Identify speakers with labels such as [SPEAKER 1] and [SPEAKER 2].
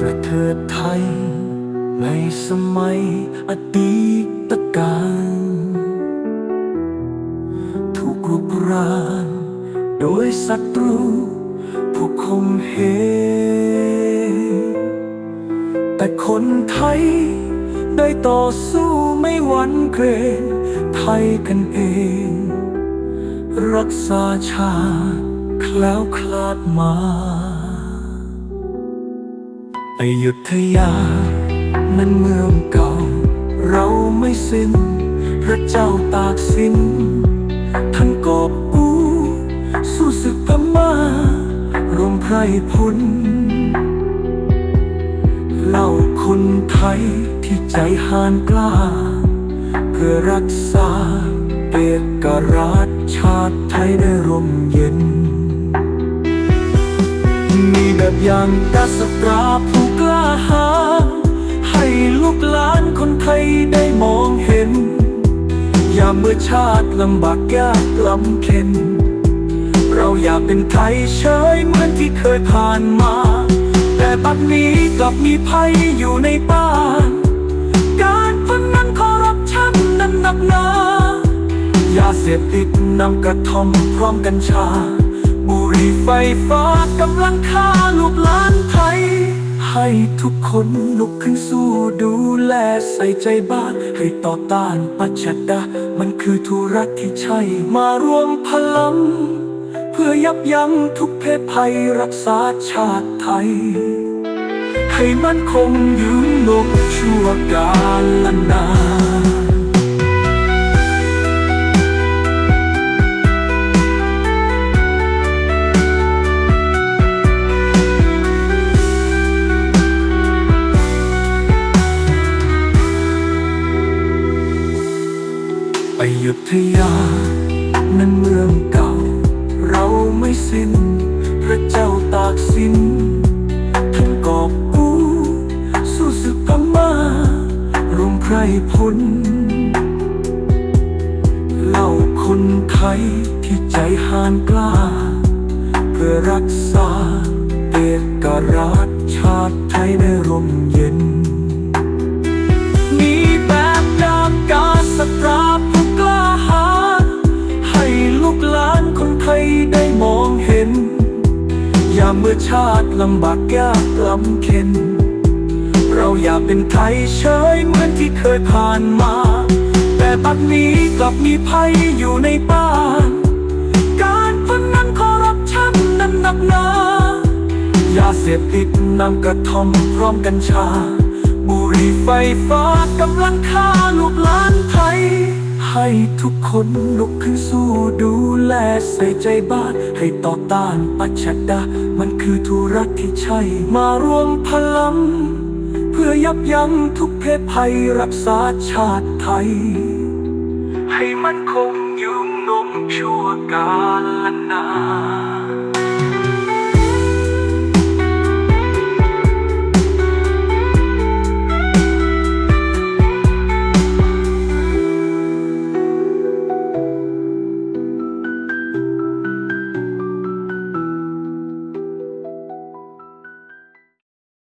[SPEAKER 1] ประเทศไทย ในสมัยอดีตกาลถูกรุกรานโดยศัตรู ผู้คมเหแต่คนไทยได้ต่อสู้ไม่หวั่นเกรงไทยกันเอง รักษาชาแคล้วคลาดมาอยุธยา นั้นเมืองเก่า เราไม่สิ้น พระเจ้าตากสินท่านกอบกู้สู้ศึกพม่ารวมไพรพลเล่าคนไทยที่ใจหานกล้า เพื่อรักษาเอกรา ชาติไทยได้ร่มเย็น มีแบบอย่างกษัตราผู้กล้าหาญให้ลูกหลานคนไทยได้มองเห็น ยามเมื่อชาติลำบากยากลำเค็น เราอยากเป็นไทยเฉยเหมือนที่เคยผ่านมา แต่บัดนี้กลับมีภัยอยู่ในบ้าน การพนันคอร์รัปชันนั้นหนักหนา ยาเสพติดนำกระท่อมพร้อมกัญชา บุหรี่ไฟฟ้ากำลังฆ่าลูกหลานไทย ให้ทุกคนลุกขึ้นสู้ดูแลใส่ใจบ้าน ให้ต่อต้านปัจจดามันคือธุรัฐที่ใช่มารวมพลัง เพื่อยับยั้งทุกเพศภัยรักษาชาติไทย ให้มันคงยืนลงชั่วกาลนาน ยุธยา นั้นเมืองเก่า เราไม่สิ้น พระเจ้าตากสินท่านกอบกู้สู้ศึกพม่ารวมไพรพลเล่าคนไทยที่ใจหานกล้า เพื่อรักษาเอกราชชาติ เมื่อชาติลำบากยากลำเค็น เราอย่าเป็นไทยเฉยเหมือนที่เคยผ่านมา แต่บัดนี้กลับมีภัยอยู่ในบ้าน การพนันคอร์รัปชันนั้นหนักหนายาเสพติดนำกระท่อมพร้อมกัญชา บุหรี่ไฟฟ้ากำลังฆ่าลูกหลานไทย ให้ทุกคนลุกขึ้นสู้ดูแลใส่ใจบ้าน ให้ต่อต้านปัจจดา มันคือธุรัฐที่ใช่ มารวมพลัง เพื่อยับยั้งทุกเพศภัยรักษาชาติไทย ให้มันคงยืนนมชั่วกาลนาน